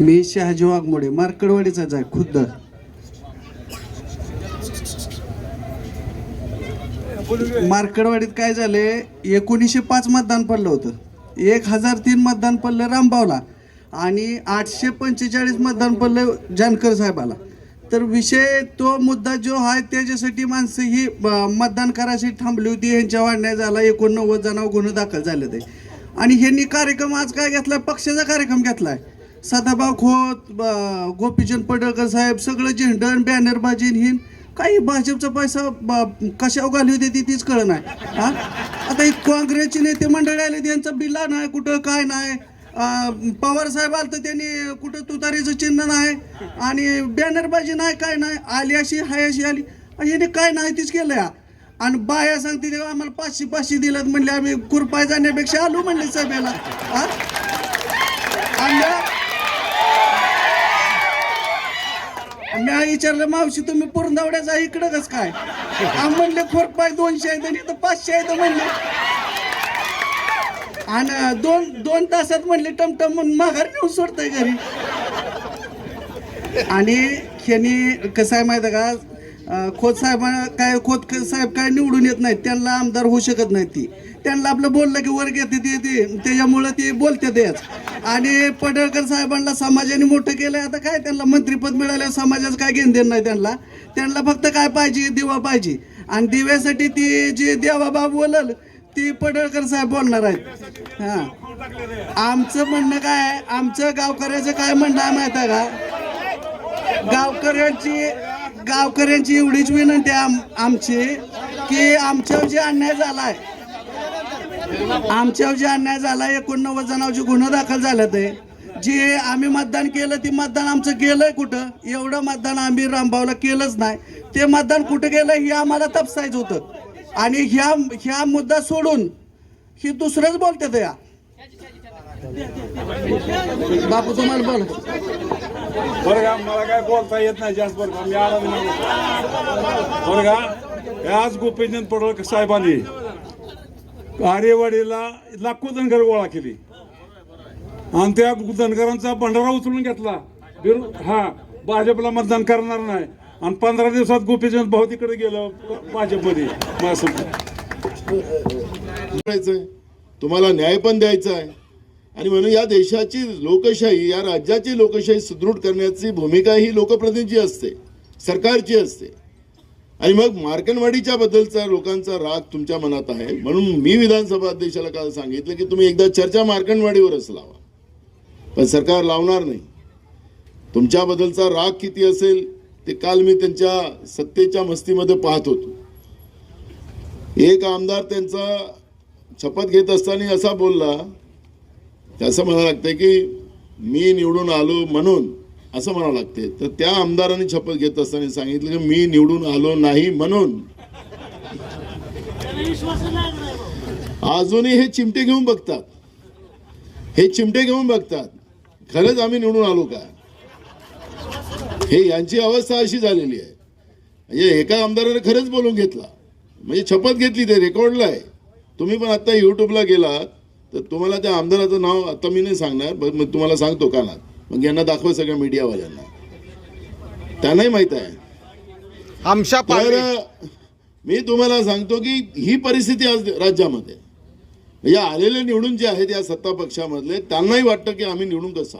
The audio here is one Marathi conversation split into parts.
मी शहाजी वाघमोडे मार्कडवाडीचाच आहे खुद्द. मार्कडवाडीत काय झाले? एकोणीसशे पाच मतदान पडलं होतं. एक हजार तीन मतदान पडलं रामबावला आणि आठशे पंचेचाळीस मतदान पडलं जानकर साहेबाला. तर विषय तो मुद्दा जो आहे त्याच्यासाठी माणसं ही मतदान करायची थांबली होती. यांच्या वाढण्या झाला एकोणनव्वद जणांवर गुन्हे दाखल झाले ते आणि ह्यांनी कार्यक्रम आज काय घेतला? पक्षाचा कार्यक्रम घेतला आहे सदाभाऊ खोत गोपीचंद पडळकर साहेब सगळं झेंडण बॅनरबाजी हिन काही भाजपचा पैसा कशावर घाली होती ती तीच कळ नाही. हा? आता एक काँग्रेसचे नेते मंडळी आले त्यांचं बिल्ला नाही कुठं काय नाही. पवार साहेब आलं तर त्यांनी कुठं तुतारीचं चिन्ह नाही आणि बॅनरबाजी नाही काय नाही. आली अशी हाय अशी आली. आणि ह्याने काय नाही तीच केलं या. आणि बाया सांगते तेव्हा आम्हाला पाचशे पाचशे दिलं म्हणले आम्ही कुरपाय जाण्यापेक्षा आलो म्हणले सभेला हा? आणि मी विचारलं मावशी तुम्ही पुरंदावड्याचा इकडं कस काय? म्हणले खोर पाय दोनशे आहेत आणि पाचशे आहेत म्हणले. आणि दोन दोन तासात म्हणले टमटम म्हणून माघार नेऊन सोडतंय घरी. आणि ह्यानी कसं आहे माहिती आहे का? खोत साहेब काय खोत साहेब काय निवडून येत नाहीत त्यांना आमदार होऊ शकत नाही ती. त्यांना आपलं बोललं की वर घेते ते ते त्याच्यामुळं ते बोलते तेच. आणि पडळकर साहेबांना समाजाने मोठं केलंय आता काय त्यांना मंत्रीपद मिळालं समाजाचं काय घेण देण नाही त्यांना. त्यांना फक्त काय पाहिजे दिवा पाहिजे. आणि दिव्यासाठी ती जी देवाबाब बोलल ती पडळकर साहेब बोलणार आहेत. हां. आमचं म्हणणं काय आमचं गावकऱ्याचं काय म्हणणं आहे माहिती आहे का? गावकऱ्यांची गावकऱ्यांची एवढीच विनंती आहे आम- आमची की आमच्यावर जे अन्याय झालाय आमच्यावर जे अन्याय झाला एकोणनव्वद जणांचे गुन्हा दाखल झाल्यात ते जे आम्ही मतदान केलं ते मतदान आमचं गेलंय कुठं? एवढं मतदान आम्ही रामभावला केलंच नाही. ते मतदान कुठं गेलं हे आम्हाला तपसायचं होतं. आणि ह्या ह्या मुद्दा सोडून ही दुसरंच बोलतात या. बापू तुम्हाला बोल. बरं का मला काय बोलता येत नाही जास्त बरं का मी आला नाही. बरं का आज गोपीचंद पडळकर साहेबांनी आरेवाडीला लाखो धनगर गोळा केली. आणि त्या धनगरांचा भंडारा उचलून घेतला. हा भाजपला मतदान करणार नाही. आणि पंधरा दिवसात गोपीचंद भाऊ तिकडे गेलं भाजपमध्ये तुम्हाला न्याय पण द्यायचा आहे. आणि म्हणून या देशाची लोकशाही या राज्याची लोकशाही सुदृढ करण्याची भूमिका ही लोकप्रतिनिधीची असते सरकारची असते. आणि मग मार्कनवाडीच्या बद्दलचा लोकांचा राग तुमच्या मनात आहे. म्हणून मी विधानसभा अध्यक्षाला काल सांगितलं की तुम्ही एकदा चर्चा मार्कनवाडीवरच लावा पण सरकार लावणार नाही. तुमच्याबद्दलचा राग किती असेल ते काल मी त्यांच्या सत्तेच्या मस्तीमध्ये पाहत होतो. एक आमदार त्यांचा शपथ घेत असताना असा बोलला की असं म्हणावं लागतंय की मी निवडून आलो म्हणून असं म्हणावं लागते तर त्या आमदारांनी शपथ घेत असताना सांगितलं की मी निवडून आलो नाही म्हणून. अजूनही हे चिमटे घेऊन बघतात. हे चिमटे घेऊन बघतात. खरंच आम्ही निवडून आलो का? हे यांची अवस्था अशी झालेली आहे. म्हणजे एका आमदाराने खरंच बोलून घेतला. म्हणजे शपथ घेतली ते रेकॉर्डला आहे. तुम्ही पण आता युट्यूबला गेलात. तर तुम्हाला त्या आमदाराचं नाव आता मी नाही सांगणार पण मग तुम्हाला सांगतो कानात मग यांना दाखवा सगळ्या मीडियावाल्यांना. त्यांनाही माहीत आहे. आमच्या तर पार्टी मी तुम्हाला सांगतो की ही परिस्थिती आज राज्यामध्ये म्हणजे आलेले निवडून जे आहेत या सत्ता पक्षामधले त्यांनाही वाटतं की आम्ही निवडून कसं.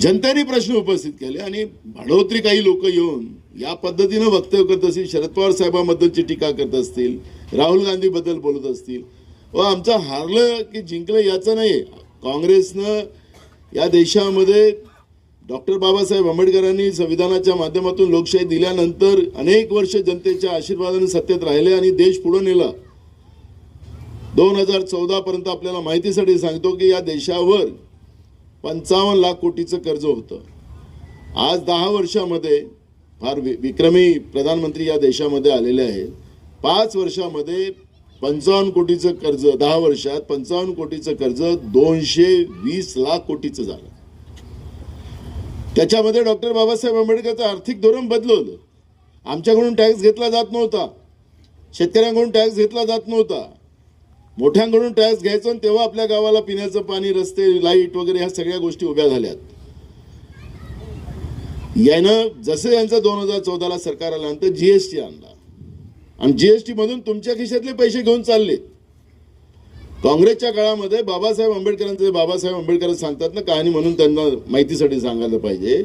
जनतेने प्रश्न उपस्थित केले आणि भाडोत्री काही लोक येऊन या पद्धतीनं वक्तव्य करत असतील शरद पवार साहेबांबद्दलची टीका करत असतील राहुल गांधी बद्दल बोलत असतील व आमचं हारलं की जिंकलं याचं नाही. काँग्रेसनं या देशामध्ये डॉक्टर बाबासाहेब आंबेडकरांनी संविधानाच्या माध्यमातून लोकशाही दिल्यानंतर अनेक वर्ष जनतेच्या आशीर्वादाने सत्तेत राहिले आणि देश पुढे नेला. दोन हजार चौदा पर्यंत आपल्याला माहितीसाठी सांगतो की या देशावर पंचावन्न लाख कोटीचं कर्ज होतं. आज दहा वर्षामध्ये फार विक्रमी प्रधानमंत्री या देशामध्ये आलेले आहेत. पाच वर्षामध्ये पंचावन्न कोटीचं कर्ज दहा वर्षात पंचावन्न कोटीचं कर्ज दोनशे वीस लाख कोटीचं झालं. त्याच्यामध्ये डॉक्टर बाबासाहेब आंबेडकरचं आर्थिक धोरण बदलवलं. आमच्याकडून टॅक्स घेतला जात नव्हता. शेतकऱ्यांकडून टॅक्स घेतला जात नव्हता. मोठ्यांकडून टॅक्स घ्यायचं आणि तेव्हा आपल्या गावाला पिण्याचं पाणी रस्ते लाइट वगैरे ह्या सगळ्या गोष्टी उभ्या झाल्यात. यानं जसं यांचं दोन हजार चौदाला सरकार आल्यानंतर जीएसटी आणला. आणि जीएसटी मधून तुमच्या खिशातले पैसे घेऊन चालले. काँग्रेसच्या काळामध्ये बाबासाहेब आंबेडकरांचे बाबासाहेब आंबेडकर सांगतात ना कहाणी म्हणून त्यांना माहितीसाठी सांगायला पाहिजे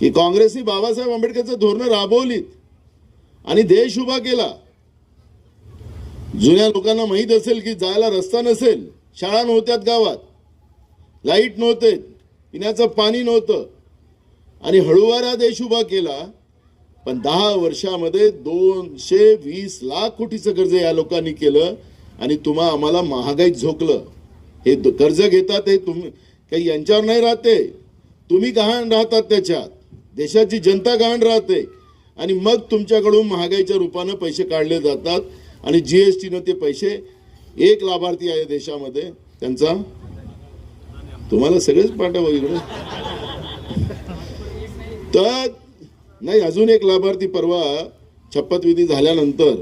की काँग्रेसने बाबासाहेब आंबेडकरचं धोरणं राबवलीत आणि देश उभा केला. जुन्या लोकांना माहीत असेल की जायला रस्ता नसेल शाळा नव्हत्यात गावात लाइट नव्हते पिण्याचं पाणी नव्हतं आणि हळुवारा देश उभा केला. पण दहा वर्षामध्ये दोनशे वीस लाख कोटीचं कर्ज या लोकांनी केलं आणि तुम्हा आम्हाला महागाईत झोकलं. हे कर्ज घेतात हे तुम्ही काही यांच्यावर नाही राहते. तुम्ही गहाण राहतात त्याच्यात. देशाची जनता गहाण राहते. आणि मग तुमच्याकडून महागाईच्या रूपानं पैसे काढले जातात आणि जी एस टीनं ते पैसे एक लाभार्थी आहे देशामध्ये. त्यांचा तुम्हाला सगळेच पाठवा इकडे. तर नाही अजून एक लाभार्थी परवा शपथविधी झाल्यानंतर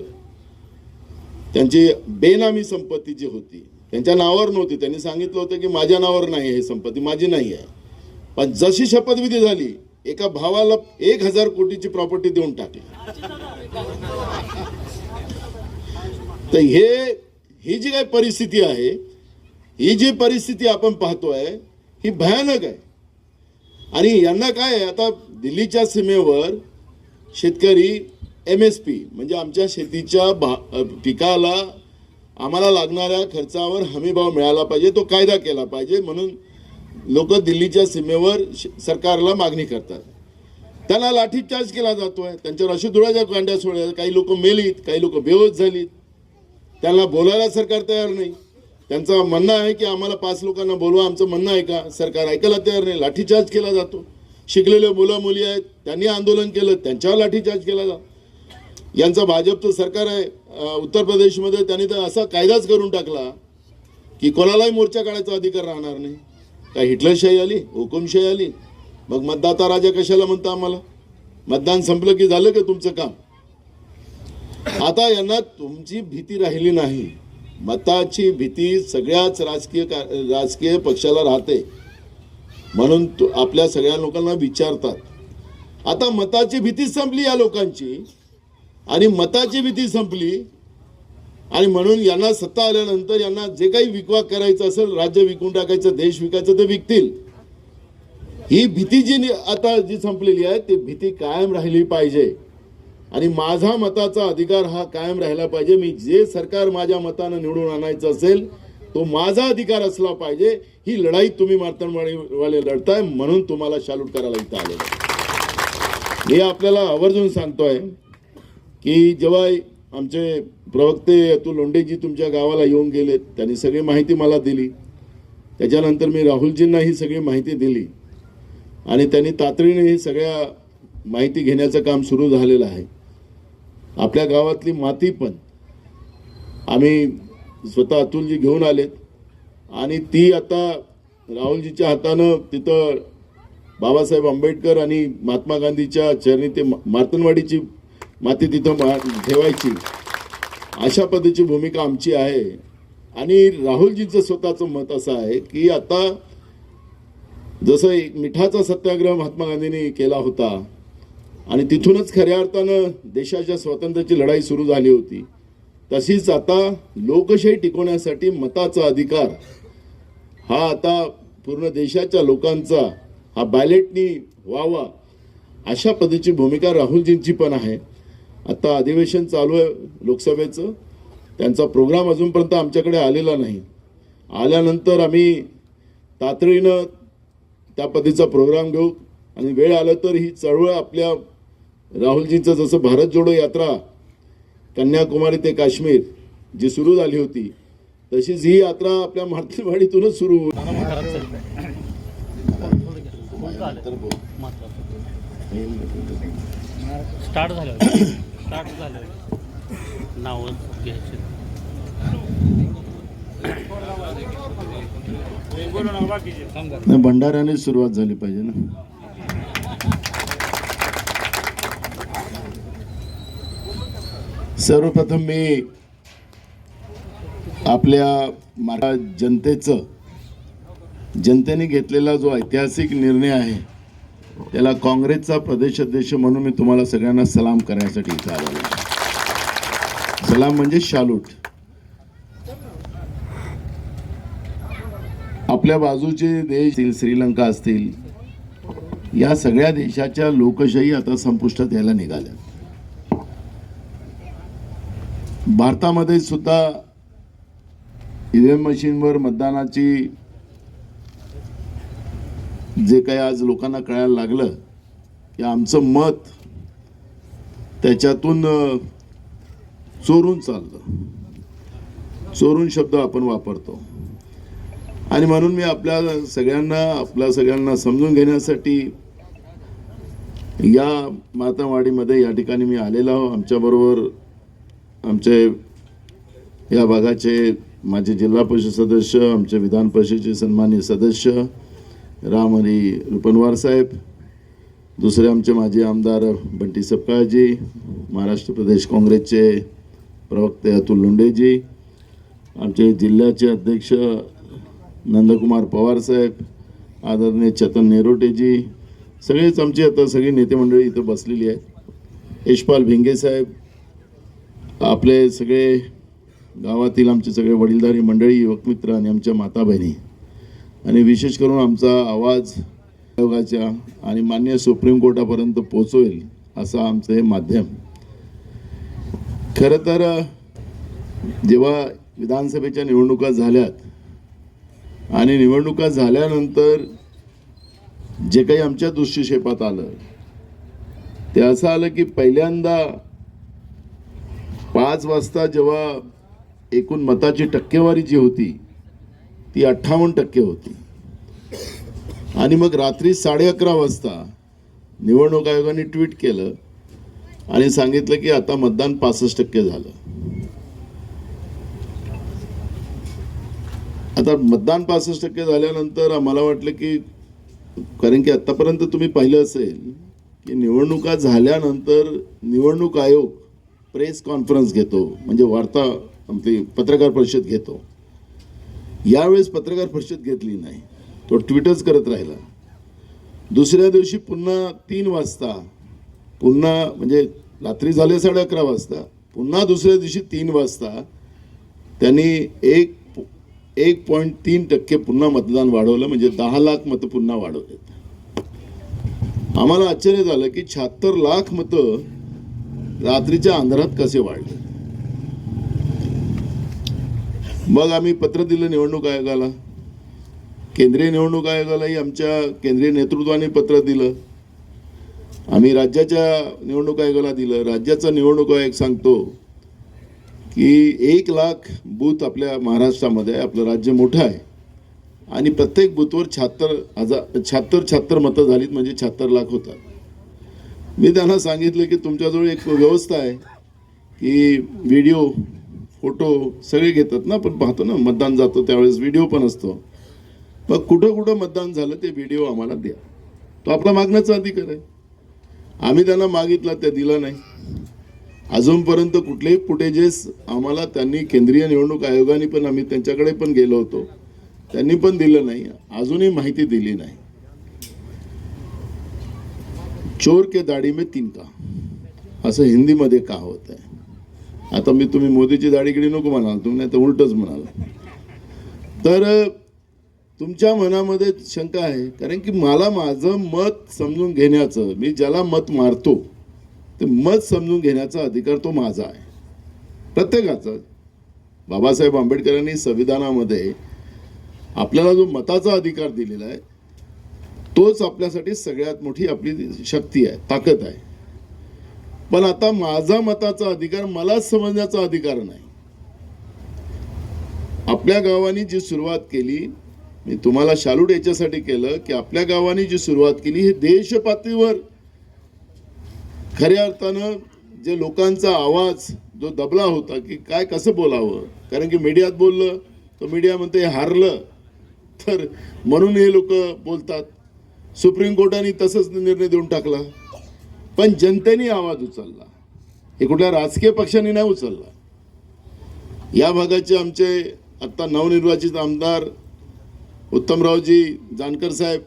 त्यांची बेनामी संपत्ती जी होती त्यांच्या नावावर नव्हती. त्यांनी सांगितलं होतं की माझ्या नावावर नाही हे संपत्ती माझी नाही आहे. पण जशी शपथविधी झाली एका भावाला एक हजार कोटीची प्रॉपर्टी देऊन टाकली. तर हे ही जी काही परिस्थिती आहे ही जी परिस्थिती आपण पाहतोय ही भयानक आहे. आणि यांना काय आता दिल्लीच्या सीमेवर शेतकरी एम एस पी म्हणजे आमच्या शेतीच्या भा पिकाला आम्हाला लागणाऱ्या खर्चावर हमीभाव मिळाला पाहिजे तो कायदा केला पाहिजे म्हणून लोक दिल्लीच्या सीमेवर श- सरकारला मागणी करतात. त्यांना लाठीचार्ज केला जातो आहे त्यांच्यावर अशी धुळाच्या कांड्या सोडल्या काही लोक मेलीत काही लोक बेहोश झालीत. त्यांना बोलायला सरकार तयार नाही. त्यांचं म्हणणं आहे की आम्हाला पाच लोकांना बोलवा आमचं म्हणणं आहे का? सरकार ऐकायला तयार नाही लाठीचार्ज केला जातो. शिकलेले मुलं मुली आहेत त्यांनी आंदोलन केलं त्यांच्यावर लाठीचार्ज केला जा. यांचं भाजपचं सरकार आहे उत्तर प्रदेशमध्ये त्यांनी तर असा कायदाच करून टाकला की कोणालाही मोर्चा काढायचा अधिकार राहणार नाही. काय हिटलरशाही आली हुकुमशाही आली? मग मतदाता राजा कशाला म्हणता आम्हाला? मतदान संपलं की झालं का तुमचं काम? आता यांना तुमची भीती राहिली नाही. मताची भीती सगळ्याच राजकीय का राजकीय पक्षाला राहते. म्हणून आपल्या सगळ्या लोकांना विचारतात. आता मताची भीती संपली या लोकांची. आणि मताची भीती संपली. आणि म्हणून यांना सत्ता आल्यानंतर यांना जे काही विकवाक करायचं असेल राज्य विकून टाकायचं देश विकायचं ते विकतील. ही भीती जी नि- आता जी संपलेली आहे ती भीती कायम राहिली पाहिजे. आणि माझा मताचा अधिकार हा कायम राहिला पाहिजे. मी जे सरकार माझ्या मतानं निवडून आणायचं असेल तो माझा अधिकार असला पाहिजे. ही लढाई तुम्ही वाले लढताय म्हणून तुम्हाला शालूट करायला इथं आलेलं आहे. आपल्याला आवर्जून सांगतोय की जेव्हा आमचे प्रवक्ते अतुल लोंडेजी तुमच्या गावाला येऊन गेलेत त्यांनी सगळी माहिती मला दिली. त्याच्यानंतर मी राहुलजींना ही सगळी माहिती दिली. आणि त्यांनी तातडीने ही सगळ्या माहिती घेण्याचं काम सुरू झालेलं आहे. आपल्या गावातली माती पण आम्ही स्वतः अतुलजी घेऊन आलेत. आणि ती आता राहुलजीच्या हातानं तिथं बाबासाहेब आंबेडकर आणि महात्मा गांधीच्या चरणी ते मार्तनवाडीची माती तिथं मा ठेवायची. अशा पद्धतीची भूमिका आमची आहे. आणि राहुलजींचं स्वतःचं मत असं आहे की आता जसं एक मिठाचा सत्याग्रह महात्मा गांधींनी केला होता आणि तिथूनच खऱ्या अर्थानं देशाच्या स्वातंत्र्याची लढाई सुरू झाली होती तशीच आता लोकशाही टिकवण्यासाठी मताचा अधिकार हा आता पूर्ण देशाच्या लोकांचा हा बॅलेटनी व्हावा अशा पद्धतीची भूमिका राहुलजींची पण आहे. आता अधिवेशन चालू आहे लोकसभेचं. त्यांचा प्रोग्राम अजूनपर्यंत आमच्याकडे आलेला नाही. आल्यानंतर आम्ही तातडीनं त्या पद्धतीचा प्रोग्राम घेऊ आणि वेळ आलं तर ही चळवळ आपल्या राहुलजींचं जसं भारत जोडो यात्रा कन्याकुमारी ते काश्मीर जी सुरू झाली होती तशीच ही यात्रा आपल्या मार्तवाडीतूनच सुरू होईल. स्टार्ट झालं. स्टार्ट झालं. नाव घ्यायचे. भंडाऱ्याने सुरुवात झाली पाहिजे ना. सर्वप्रथम मी आपल्या मरा जनतेचं जनतेने घेतलेला जो ऐतिहासिक निर्णय आहे त्याला काँग्रेसचा प्रदेश अध्यक्ष म्हणून मी तुम्हाला सगळ्यांना सलाम करण्यासाठी इथं आलो सलाम म्हणजे शालूट. आपल्या बाजूचे देश श्रीलंका असतील या सगळ्या देशाच्या लोकशाही आता संपुष्टात यायला निघाल्या. भारतामध्ये सुद्धा ईव्हीएम मशीनवर मतदानाची जे काही आज लोकांना कळायला लागलं की आमचं मत त्याच्यातून चोरून चाललं. चोरून शब्द आपण वापरतो. आणि म्हणून मी आपल्या सगळ्यांना आपल्या सगळ्यांना समजून घेण्यासाठी या मातावाडीमध्ये या ठिकाणी मी आलेलो आहो. आमच्याबरोबर आमचे या भागाचे माझे जिल्हा परिषद सदस्य आमचे विधान परिषदेचे सन्मान्य सदस्य रामहरी रुपनवार साहेब दुसरे आमचे माजी आमदार बंटी सपकाळजी महाराष्ट्र प्रदेश काँग्रेसचे प्रवक्ते अतुल लुंडेजी आमचे जिल्ह्याचे अध्यक्ष नंदकुमार पवार साहेब आदरणीय चेतन नेरोटेजी सगळेच आमचे आता सगळी नेते मंडळी इथं बसलेली आहेत. यशपाल भिंगे साहेब आपले सगळे गावातील आमचे सगळे वडीलधारी मंडळी युवक मित्र आणि आमच्या माता बहिणी आणि विशेष करून आमचा आवाज आयोगाच्या आणि मान्य सुप्रीम कोर्टापर्यंत पोचवेल असं आमचं हे माध्यम. खरं तर जेव्हा विधानसभेच्या निवडणुका झाल्यात आणि निवडणुका झाल्यानंतर जे काही आमच्या दृष्टिक्षेपात आलं ते असं आलं की पहिल्यांदा पाच वाजता जेव्हा एकूण मताची टक्केवारी जी होती ती अठ्ठावन्न टक्के होती. आणि मग रात्री साडे अकरा वाजता निवडणूक आयोगाने ट्विट केलं आणि सांगितलं की आता मतदान पासष्ट टक्के झालं. आता मतदान पासष्ट टक्के झाल्यानंतर आम्हाला वाटलं की कारण की आतापर्यंत तुम्ही पाहिलं असेल की निवडणुका झाल्यानंतर निवडणूक आयोग प्रेस कॉन्फरन्स घेतो म्हणजे वार्ता आपली पत्रकार परिषद घेतो. यावेळेस पत्रकार परिषद घेतली नाही. तो ट्विटच करत राहिला. दुसऱ्या दिवशी पुन्हा तीन वाजता पुन्हा म्हणजे रात्री झाले साडे अकरा वाजता पुन्हा दुसऱ्या दिवशी तीन वाजता त्यांनी एक एक पॉईंट तीन टक्के पुन्हा मतदान वाढवलं म्हणजे दहा लाख मतं पुन्हा वाढवलेत. आम्हाला आश्चर्य झालं की शहात्तर लाख मतं रात्रीच्या अंधारात कसे वाढले? मग आम्ही पत्र दिलं निवडणूक आयोगाला. केंद्रीय निवडणूक आयोगालाही आमच्या केंद्रीय नेतृत्वाने पत्र दिलं. आम्ही राज्याच्या निवडणूक आयोगाला दिलं. राज्याचा निवडणूक आयोग सांगतो की एक लाख बूथ आपल्या महाराष्ट्रामध्ये आहे. आपलं राज्य मोठं आहे. आणि प्रत्येक बूथवर शहात्तर हजार शहात्तर शहात्तर मतं झालीत म्हणजे शहात्तर लाख होतात. मी त्यांना सांगितलं की तुमच्याजवळ एक व्यवस्था आहे की व्हिडिओ फोटो सगळे घेतात ना आपण पाहतो ना मतदान जातो त्यावेळेस व्हिडिओ पण असतो. मग कुठं कुठं मतदान झालं ते व्हिडिओ आम्हाला द्या. तो आपला मागण्याचा अधिकार आहे. आम्ही त्यांना मागितला त्या दिला नाही. अजूनपर्यंत कुठलेही फुटेजेस आम्हाला त्यांनी केंद्रीय निवडणूक आयोगाने पण आम्ही त्यांच्याकडे पण गेलो होतो. त्यांनी पण दिलं नाही अजूनही माहिती दिली नाही. चोर के दाढी में तीन का. असं हिंदीमध्ये का होत आहे आता मी तुम्ही मोदीची दाढीकडे नको म्हणाल तुम्ही नाही तर उलटच म्हणाल. तर तुमच्या मनामध्ये शंका आहे कारण की मला माझं मत समजून घेण्याचं मी ज्याला मत मारतो ते मत समजून घेण्याचा अधिकार तो माझा आहे. प्रत्येकाचा. बाबासाहेब आंबेडकरांनी संविधानामध्ये आपल्याला जो मताचा अधिकार दिलेला आहे तोच आपल्यासाठी सगळ्यात मोठी आपली शक्ती आहे ताकद आहे. पण आता माझा मताचा अधिकार मलाच समजण्याचा अधिकार नाही. आपल्या गावाने जी सुरुवात केली मी तुम्हाला शालूट याच्यासाठी केलं की आपल्या गावाने जी सुरुवात केली हे देश पातळीवर खऱ्या अर्थानं जे लोकांचा आवाज जो दबला होता की काय कसं बोलावं? कारण की मीडियात बोललं तर मीडिया म्हणते हारलं. तर म्हणून हे लोक बोलतात. सुप्रीम कोर्टाने तसंच निर्णय देऊन टाकला. पण जनतेने आवाज उचलला. हे कुठल्या राजकीय पक्षाने नाही उचलला. या भागाचे आमचे आत्ता नवनिर्वाचित आमदार उत्तमरावजी जानकर साहेब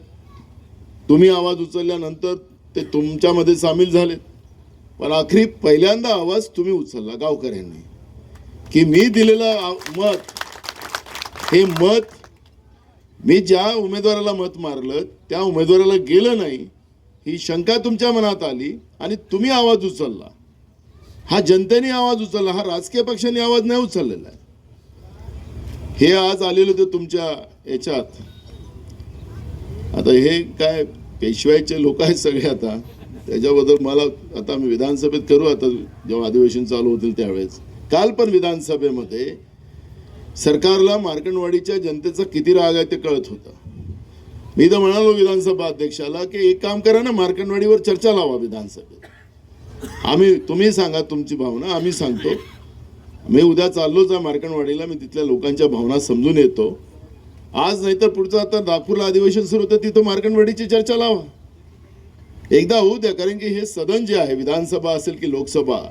तुम्ही आवाज उचलल्यानंतर ते तुमच्यामध्ये सामील झाले. पण आखरी पहिल्यांदा आवाज तुम्ही उचलला गावकऱ्यांनी. की मी दिलेलं मत हे मत मी ज्या उमेदवाराला मत मारलं त्या उमेदवाराला गेलं नाही ही शंका तुमच्या मनात आली आणि तुम्ही आवाज उचलला. हा जनतेने आवाज उचलला हा राजकीय पक्षाने आवाज नाही उचललेला आहे. हे आज आलेलं होतं तुमच्या याच्यात. आता हे काय पेशवाईचे लोक आहेत सगळे आता. त्याच्याबद्दल मला आता मी विधानसभेत करू आता जेव्हा अधिवेशन चालू होतील त्यावेळेस. काल पण विधानसभेमध्ये सरकारला मार्कंडवाडीच्या जनतेचा किती राग आहे ते कळत होतं. मी तर म्हणालो विधानसभा अध्यक्षाला की एक काम करा ना मार्कंडवाडीवर चर्चा लावा विधानसभेत. आम्ही तुम्ही सांगा तुमची भावना आम्ही सांगतो. मी उद्या चाललोच आहे मार्कंडवाडीला मी तिथल्या लोकांच्या भावना समजून येतो. आज नाही तर पुढचं आता नागपूरला अधिवेशन सुरू होतं तिथं मार्कंडवाडीची चर्चा लावा. एकदा होऊ द्या कारण की हे सदन जे आहे विधानसभा असेल की लोकसभा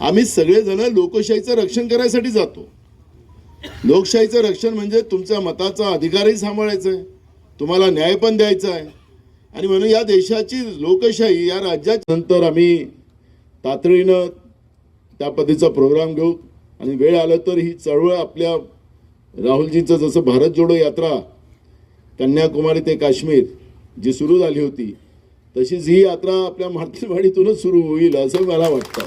आम्ही सगळेजण लोकशाहीचं रक्षण करायसाठी जातो. लोकशाहीचं रक्षण म्हणजे तुमच्या मताचा अधिकारही सांभाळायचा आहे. तुम्हाला न्याय पण द्यायचा आहे. आणि म्हणून या देशाची लोकशाही या राज्याच्या नंतर आम्ही तातडीनं त्या पद्धतीचा प्रोग्राम घेऊ. आणि वेळ आलं तर ही चळवळ आपल्या राहुलजींचं जसं भारत जोडो यात्रा कन्याकुमारी ते काश्मीर जी सुरू झाली होती तशीच ही यात्रा आपल्या मार्केटवाडीतूनच सुरू होईल असं मला वाटतं.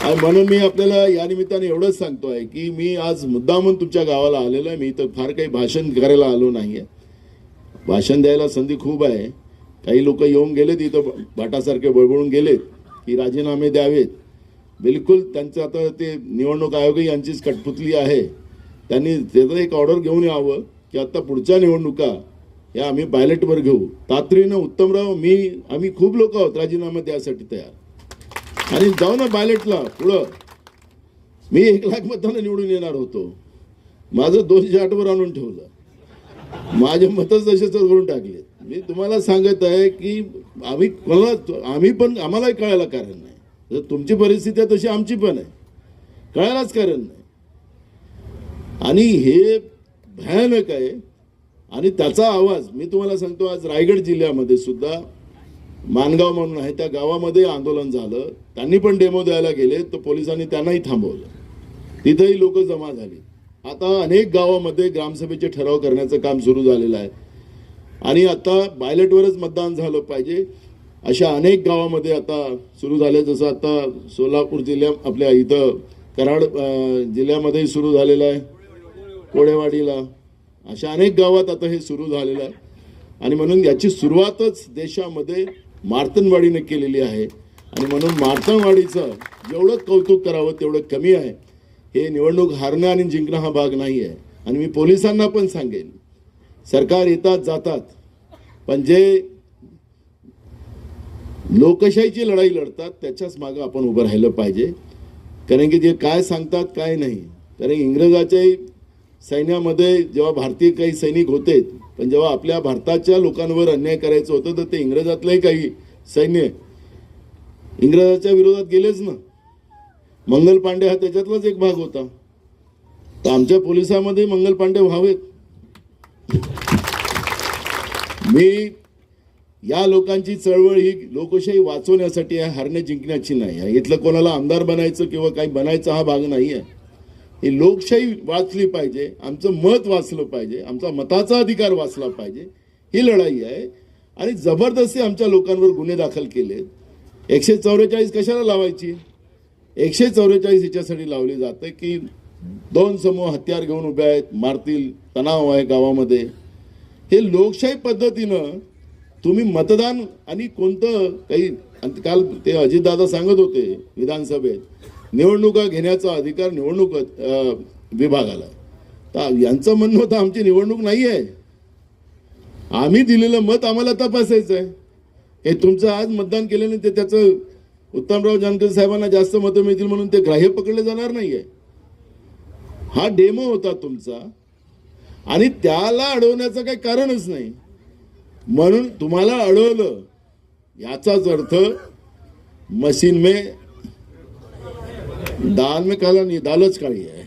आणि म्हणून मी आपल्याला या निमित्ताने एवढंच सांगतो आहे की मी आज मुद्दामून तुमच्या गावाला आलेलो आहे. मी तर फार काही भाषण करायला आलो नाही आहे भाषण द्यायला संधी खूप आहे. काही लोक येऊन गेलेत इथं भाटासारखे बळबळून गेलेत की राजीनामे द्यावेत. बिलकुल त्यांचं आता ते निवडणूक आयोग यांचीच कठपुतली आहे. त्यांनी त्याचं एक ऑर्डर घेऊन यावं की आता पुढच्या निवडणुका या आम्ही बॅलेटवर घेऊ. तातडीनं उत्तमराव मी आम्ही खूप लोक आहोत राजीनामा द्यासाठी तयार. आणि जाऊ ना बॅलेटला पुढं. मी एक लाख मतांना निवडून येणार होतो. माझं दोनशे आठवर आणून ठेवलं. माझे मतच तसेच करून टाकले. मी तुम्हाला सांगत आहे की आम्ही कोणाला आम्ही पण आम्हालाही कळायला कारण नाही. जर तुमची परिस्थिती आहे तशी आमची पण आहे. कळायलाच कारण नाही. आणि हे भयानक आहे. आणि त्याचा आवाज मी तुम्हाला सांगतो आज रायगड जिल्ह्यामध्ये सुद्धा मानगाव म्हणून आहे त्या गावामध्ये आंदोलन झालं. त्यांनी पण डेमो द्यायला गेले तर पोलिसांनी त्यांनाही थांबवलं. तिथंही लोक जमा झाली. आता अनेक गावामध्ये ग्रामसभेचे ठराव करण्याचं काम सुरू झालेलं आहे. आणि आता बायलेटवरच मतदान झालं पाहिजे. अशा अनेक गावामध्ये आता सुरू झाले जसं आता सोलापूर जिल्ह्या आपल्या इथं कराड जिल्ह्यामध्ये जिल्ह्यामध्येही सुरू झालेलं आहे. कोळेवाडीला. अशा अनेक गावात आता हे सुरू झालेलं आहे. आणि म्हणून याची सुरुवातच देशामध्ये मार्तनवाडीने केलेली आहे. आणि म्हणून मार्तनवाडीचं जेवढं कौतुक करावं तेवढं कमी आहे. हे निवडणूक हारणं आणि जिंकणं हा भाग नाही आहे आणि मी पोलिसांना पण सांगेन सरकार येतात जातात पण जे लोकशाहीची लढाई लढतात त्याच्याच मागं आपण उभं राहिलं पाहिजे. कारण की जे काय सांगतात काय नाही. कारण इंग्रजाच्याही सैन्यामध्ये जेव्हा भारतीय काही सैनिक होते पण जेव्हा आपल्या भारताच्या लोकांवर अन्याय करायचं होतं तर ते इंग्रजातलंही काही सैन्य इंग्रजाच्या विरोधात गेलेच ना. मंगल पांडे हा त्याच्यातलाच एक भाग होता. तर आमच्या पोलिसामध्ये मंगल पांडे व्हावेत. मी या लोकांची चळवळ ही लोकशाही वाचवण्यासाठी आहे हरणे जिंकण्याची नाही आहे. इथलं कोणाला आमदार बनायचं किंवा काही बनायचं हा भाग नाही आहे ही लोकशाही वाचली पाहिजे आमचं मत वाचलं पाहिजे आमचा मताचा अधिकार वाचला पाहिजे ही लढाई आहे. आणि जबरदस्ती आमच्या लोकांवर गुन्हे दाखल केलेत. एकशे चौवेचाळीस कशाला लावायची? एकशे चौवेचाळीस याच्यासाठी लावली जाते की दोन समूह हत्यार घेऊन उभे आहेत मारतील तणाव आहे गावामध्ये. हे लोकशाही पद्धतीनं तुम्ही मतदान आणि कोणतं काही काल ते अजितदादा सांगत होते विधानसभेत निवडणुका घेण्याचा अधिकार निवडणूक विभागाला. तर यांचं म्हणणं होतं आमची निवडणूक नाही आहे. आम्ही दिलेलं मत आम्हाला तपासायचं आहे हे तुमचं आज मतदान केल्याने ते त्याचं उत्तमराव जानकर साहेबांना जास्त मतं मिळतील म्हणून ते ग्राह्य पकडले जाणार नाही आहे हा डेमो होता तुमचा. आणि त्याला अडवण्याचं काही कारणच नाही. म्हणून तुम्हाला अडवलं. याचाच अर्थ मशीन में दाल में काला नाही दालच काळी आहे.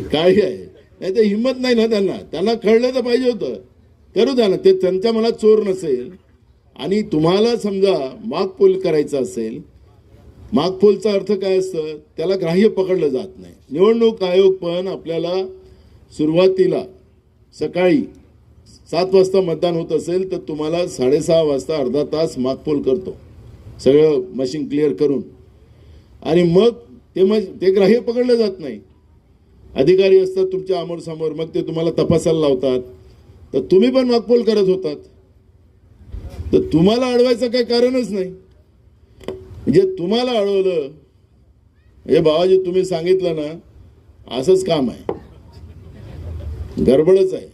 काय आहे. नाही ते हिंमत नाही ना त्यांना. त्यांना कळलं तर पाहिजे होतं. करू द्या ना ते त्यांच्या मनात चोर नसेल. आणि तुम्हाला समजा मागपोल करायचं असेल मागपोलचा अर्थ काय असतं? त्याला ग्राह्य पकडलं जात नाही. निवडणूक आयोग पण आपल्याला सुरुवातीला सकाळी सात वाजता मतदान होत असेल तर तुम्हाला साडेसहा वाजता अर्धा तास मागपोल करतो. सगळं मशीन क्लिअर करून. आणि मग ते मग ते ग्राह्य पकडलं जात नाही. अधिकारी असतात तुमच्यासमोर मग ते तुम्हाला तपासायला लावतात. तर तुम्ही पण मागपोल करत होतात. तर तुम्हाला अडवायचं काही कारणच नाही. म्हणजे तुम्हाला अडवलं हे बाबाजी तुम्ही सांगितलं ना असंच काम आहे. गडबडच आहे.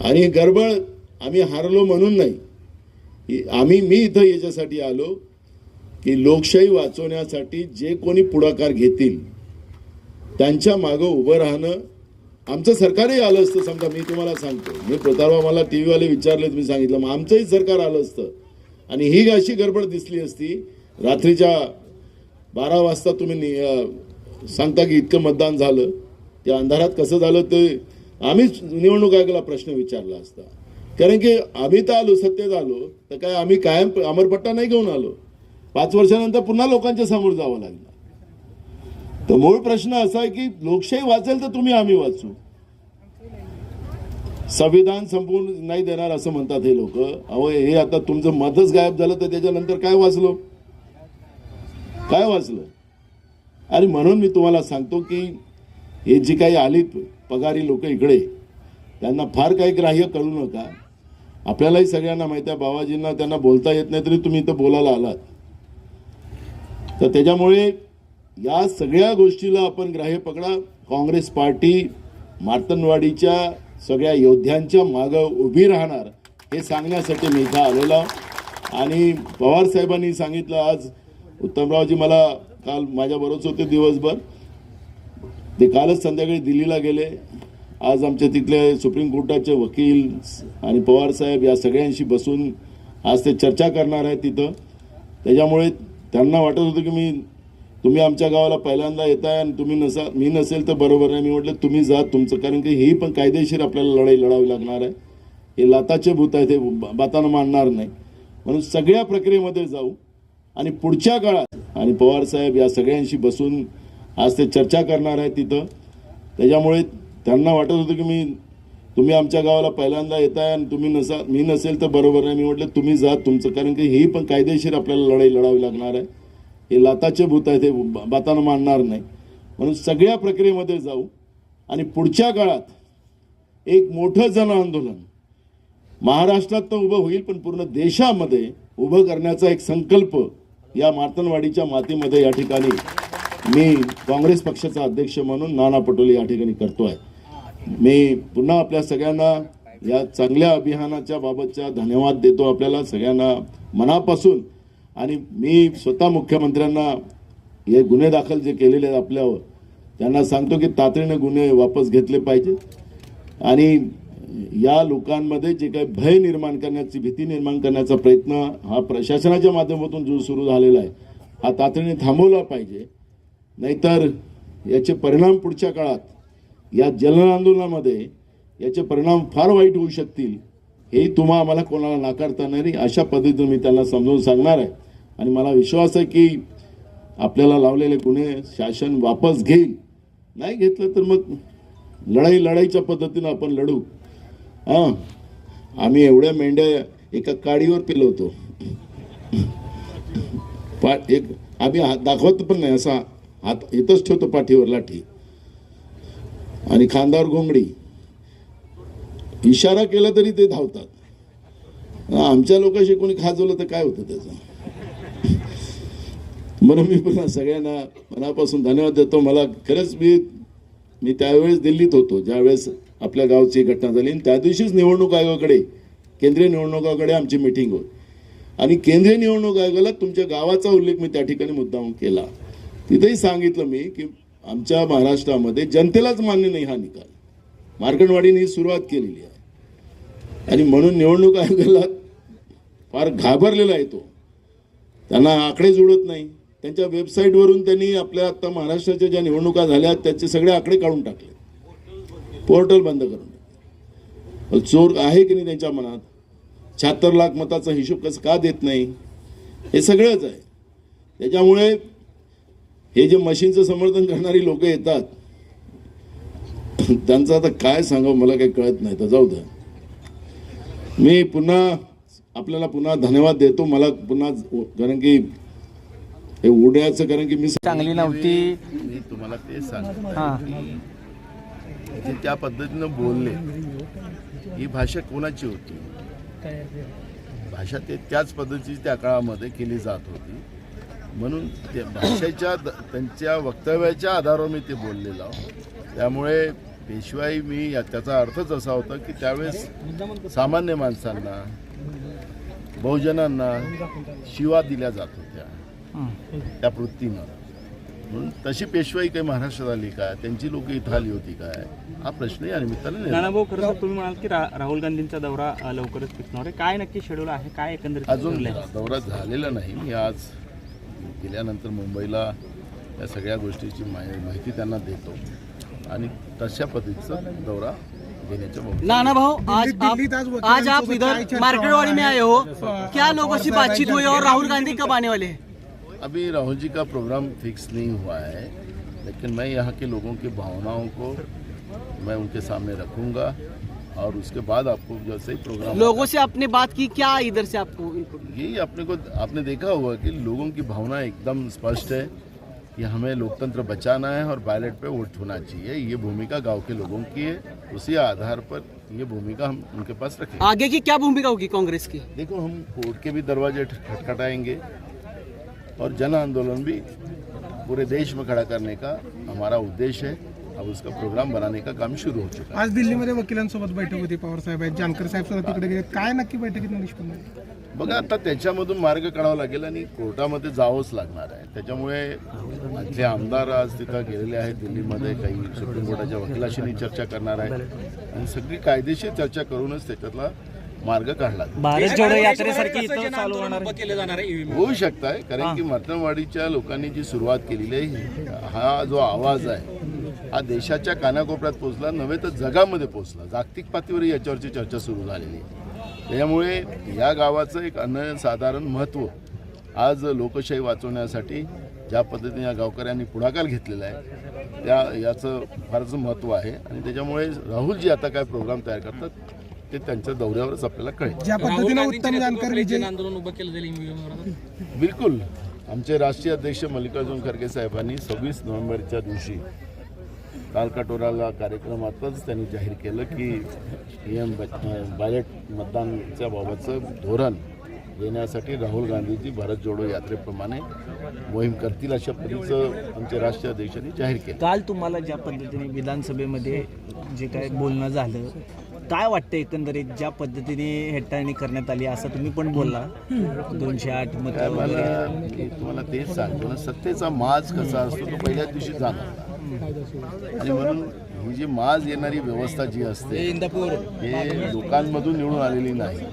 आणि गडबड आम्ही हारलो म्हणून नाही. आम्ही मी इथं याच्यासाठी आलो की लोकशाही वाचवण्यासाठी जे कोणी पुढाकार घेतील त्यांच्या मागं उभं राहणं आमचं सरकारही आलं असतं समजा मी तुम्हाला सांगतो. मी प्रतारबा मला टी व्हीवाले विचारले तुम्ही सांगितलं मग आमचंही सरकार आलं असतं. आणि ही अशी गडबड दिसली असती? रात्रीच्या बारा वाजता तुम्ही नि- सांगता की इतकं मतदान झालं. त्या अंधारात कसं झालं ते आम्हीच निवडणूक आयोगाला प्रश्न विचारला असता. कारण की आम्ही तर आलो सत्तेत आलो तर काय आम्ही कायम अमरपट्टा नाही घेऊन आलो. पाच वर्षानंतर पुन्हा लोकांच्या समोर जावं लागलं. तर मूळ प्रश्न असा आहे की लोकशाही वाचेल तर तुम्ही आम्ही वाचू. संविधान संपूर्ण नाही देणार असं म्हणतात हे लोक. अहो हे आता तुमचं मतच गायब झालं तर त्याच्यानंतर काय वाचलो? काय वाचलं? आणि म्हणून मी तुम्हाला सांगतो की हे जी काही आलीत पगारी लोक इकडे त्यांना फार काही ग्राह्य करू नका. आपल्यालाही सगळ्यांना माहिती आहे बाबाजींना त्यांना बोलता येत नाही तरी तुम्ही इथं बोलायला आलात. तर त्याच्यामुळे या सगळ्या गोष्टीला आपण ग्राह्य पकडा. काँग्रेस पार्टी मार्तनवाडीच्या सगळ्या योद्ध्यांच्या मागं उभी राहणार हे सांगण्यासाठी मी इथं आलेला आणि पवार साहेबांनी सांगितलं आज उत्तमरावजी मला काल माझ्याबरोबरच होते दिवसभर. ते कालच संध्याकाळी दिल्लीला गेले. आज आमच्या तिथले सुप्रीम कोर्टाचे वकील आणि पवार साहेब या सगळ्यांशी बसून आज ते चर्चा करणार आहेत तिथं. त्याच्यामुळे त्यांना वाटत होतं की मी तुम्ही आमच्या गावाला पहिल्यांदा येताय आणि तुम्ही नसा मी नसेल तर बरोबर नाही. मी म्हटलं तुम्ही जा तुमचं. कारण की ही पण कायदेशीर आपल्याला लढाई लढावी लागणार आहे. हे लाताचे भूत आहे ते बातानं मानणार नाही. म्हणून सगळ्या प्रक्रियेमध्ये जाऊ आणि पुढच्या काळात आणि पवार साहेब या सगळ्यांशी बसून आज ते चर्चा करणार आहेत तिथं. त्याच्यामुळे त्यांना वाटत होतं की मी तुम्ही आमच्या गावाला पहिल्यांदा येताय आणि तुम्ही नसा मी नसेल तर बरोबर नाही. मी म्हटलं तुम्ही जा तुमचं. कारण की ही पण कायदेशीर आपल्याला लढाई लढावी लागणार आहे. हे लाताचे भूत आहे ते बातानं मानणार नाही. म्हणून सगळ्या प्रक्रियेमध्ये जाऊ आणि पुढच्या काळात एक मोठं जन आंदोलन. महाराष्ट्रात तर उभं होईल पण पूर्ण देशामध्ये उभं करण्याचा एक संकल्प या मार्तनवाडीच्या मातीमध्ये या ठिकाणी मी काँग्रेस पक्षाचा अध्यक्ष म्हणून नाना पटोले या ठिकाणी करतोय. मी पुन्हा आपल्या सगळ्यांना या चांगल्या अभियानाच्या बाबतच्या धन्यवाद देतो आपल्याला सगळ्यांना मनापासून. आणि मी स्वतः मुख्यमंत्र्यांना हे गुन्हे दाखल जे केलेले आहेत आपल्यावर त्यांना सांगतो की तातडीने गुन्हे वापस घेतले पाहिजे. आणि या लोकांमध्ये जे काही भय निर्माण करण्याची भीती निर्माण करण्याचा प्रयत्न हा प्रशासनाच्या माध्यमातून जो सुरू झालेला आहे हा तातडीने थांबवला पाहिजे. नाहीतर याचे परिणाम पुढच्या काळात या जल आंदोलनामध्ये याचे परिणाम फार वाईट होऊ शकतील हे तुम्हा आम्हाला कोणाला नाकारता नाही अशा पद्धतीने मी त्यांना समजावून सांगणार आहे. आणि मला विश्वास आहे की आपल्याला लावलेले गुन्हे शासन वापस घेईल. नाही घेतलं तर मग लढाई लढाईच्या पद्धतीनं आपण लढू. हां? आम्ही एवढ्या मेंढ्या एका काडीवर पिलवतो पा एक आम्ही हात दाखवत पण नाही असा हात इथंच ठेवतो पाठीवर लाठी. आणि खांदावर घोंगडी. इशारा केला तरी ते धावतात. आमच्या लोकांशी कोणी खाजवलं तर काय होतं त्याचं? म्हणून मी पुन्हा सगळ्यांना मनापासून धन्यवाद देतो. मला खरंच मी मी त्यावेळेस दिल्लीत होतो ज्यावेळेस आपल्या गावची घटना झाली. आणि त्या दिवशीच निवडणूक आयोगाकडे केंद्रीय निवडणूक आयोगाकडे आमची मिटिंग होती. आणि केंद्रीय निवडणूक आयोगाला तुमच्या गावाचा उल्लेख मी त्या ठिकाणी मुद्दाम केला. तिथेही सांगितलं मी की आमच्या महाराष्ट्रामध्ये जनतेलाच मान्य नाही हा निकाल. मार्कंडवाडीने ही सुरुवात केलेली आहे. आणि म्हणून निवडणूक आयोगाला फार घाबरलेला आहे तो. त्यांना आकडे जुळत नाही. त्यांच्या वेबसाईटवरून त्यांनी आपल्या आता महाराष्ट्राच्या ज्या निवडणुका झाल्या त्याचे सगळे आकडे काढून टाकले. पोर्टल बंद करून चोर आहे की नाही त्यांच्या मनात? शहात्तर लाख मताचा हिशोब कसं का देत नाही? हे सगळंच आहे. त्याच्यामुळे हे जे मशीनचं समर्थन करणारी लोक येतात त्यांचं आता काय सांगावं मला काही कळत नाही. तर जाऊ द्या. मी पुन्हा आपल्याला पुन्हा धन्यवाद देतो. मला पुन्हा कारण की हे उड्याचं कारण की मी चांगली नव्हती. मी तुम्हाला तेच सांगतो हा. ते त्या पद्धतीनं बोलले ही भाषा कोणाची होती? भाषा ते त्याच पद्धतीची त्या काळामध्ये केली जात होती. म्हणून त्या भाषेच्या द- त्यांच्या वक्तव्याच्या आधारावर मी ते बोललेलो. त्यामुळे पेशवाई मी या- त्याचा अर्थच असा होता की त्यावेळेस सामान्य माणसांना बहुजनांना शिवा दिल्या जात होत्या. त्या वृत्तीनं. म्हणून तशी पेशवाई काही महाराष्ट्रात आली का? त्यांची लोक इथं आली होती काय हा प्रश्न या निमित्ताने नानाभाऊ खरं तुम्ही म्हणाल की रा- राहुल गांधींचा दौरा अ, लवकरच फिरणार आहे. काय नक्की शेड्यूल आहे? काय एकंदरीत अजून ठरलंय? दौरा झालेला नाही. मी आज गेल्यानंतर मुंबईला या सगळ्या गोष्टीची माहि- माहिती त्यांना देतो. आणि तशा पद्धतीचा दौरा नाना भाव आज आप आज आप इधर मार्केटवाड़ी में आए हो। क्या लोगों से बातचीत हुई और राहुल गांधी कब आने वाले हैं? अभी राहुल जी का प्रोग्राम फिक्स नहीं हुआ है लेकिन मैं यहाँ के लोगों की भावनाओं को मैं उनके सामने रखूँगा और उसके बाद आपको जैसे ही प्रोग्राम लोगों से आपने बात की क्या इधर से आपको यही अपने को आपने देखा होगा कि लोगों की भावना एकदम स्पष्ट है। कि हमें लोकतंत्र बचाना है और बैलेट पे वोट होना चाहिए। ये भूमिका गाँव के लोगों की है। उसी आधार पर ये भूमिका हम उनके पास रखें आगे की क्या भूमिका होगी कांग्रेस की? देखो हम कोर्ट के भी दरवाजे खटखटाएँगे और जन आंदोलन भी पूरे देश में खड़ा करने का हमारा उद्देश्य है। अब उसका प्रोग्राम बनाने का काम शुरू हो चुका है। आज दिल्लीमध्ये वकिलांसोबत बैठक होती पवार साहेब आहेत जानकर साहेब सुद्धा तिकडे गेले. काय नक्की बैठकीत निष्पन्न? बघा आता त्याच्यामधून मार्ग काढावा लागेल आणि कोर्टामध्ये जावंच लागणार आहे. त्याच्यामुळे आपले आमदार आज तिथं गेलेले आहेत दिल्लीमध्ये काही सुप्रीम कोर्टाच्या वकिलाशीनी चर्चा करणार आहे आणि सगळी कायदेशीर चर्चा करूनच त्याच्यातला मार्ग काढला जाईल. भारत जोडो यात्रेसारखी इथं चालू होणार आहे. होऊ शकत आहे. कारण की मतनवाडीच्या लोकांनी जी सुरुवात केलेली आहे हा जो आवाज आहे हा देशाच्या कानाकोपऱ्यात पोहोचला नव्हे तर जगामध्ये पोहोचला. जागतिक पातळीवर याच्यावरची चर्चा सुरू झालेली आहे. त्यामुळे या गावाचं एक अनन्यसाधारण महत्त्व आज लोकशाही वाचवण्यासाठी ज्या पद्धतीने या गावकऱ्यांनी पुढाकार घेतलेला आहे त्या याचं फारच महत्त्व आहे. आणि त्याच्यामुळे राहुलजी आता काय प्रोग्राम तयार करतात ते त्यांच्या दौऱ्यावरच आपल्याला कळेल. ज्या पद्धतीने उत्तम जानकर विजय बिलकुल. आमचे राष्ट्रीय अध्यक्ष मल्लिकार्जुन खरगे साहेबांनी सव्वीस नोव्हेंबरच्या दिवशी कालकटोराला कार्यक्रमातच त्यांनी जाहीर केलं की एम बॅलेट मतदानच्या बाबतचं धोरण देण्यासाठी राहुल गांधीजी भारत जोडो यात्रेप्रमाणे मोहीम करतील अशा पद्धतीचं आमचे राष्ट्रीय अध्यक्षांनी जाहीर केलं. काल तुम्हाला ज्या पद्धतीने विधानसभेमध्ये जे काय बोलणं झालं काय वाटतं एकंदरीत ज्या पद्धतीने हेटाळणी करण्यात आली असं तुम्ही पण बोलला? दोनशे आठ मत मला तुम्हाला तेच सांगतो ना सत्तेचा माज कसा असतो तो पहिल्याच दिवशी जाणवला. आणि म्हणून ही जी माज येणारी व्यवस्था जी असते हे लोकांमधून निवडून आलेली नाही.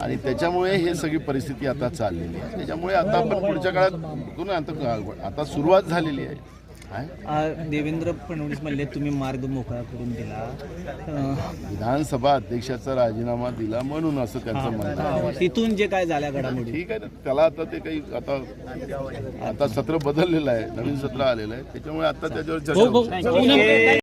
आणि त्याच्यामुळे हे सगळी परिस्थिती आता चाललेली आहे. त्याच्यामुळे आता आपण पुढच्या काळात आता सुरुवात झालेली आहे. देवेंद्र फडणवीस म्हणले तुम्ही मार्ग मोकळा करून दिला. विधानसभा अध्यक्षाचा राजीनामा दिला म्हणून असं त्यांचं म्हणणं आहे. तिथून जे काय झाल्या घडामोडी? ठीक आहे ना त्याला आता ते काही आता आता सत्र बदललेलं आहे नवीन सत्र आलेलं आहे. त्याच्यामुळे आता त्याच्यावर चर्चा होऊ शकते.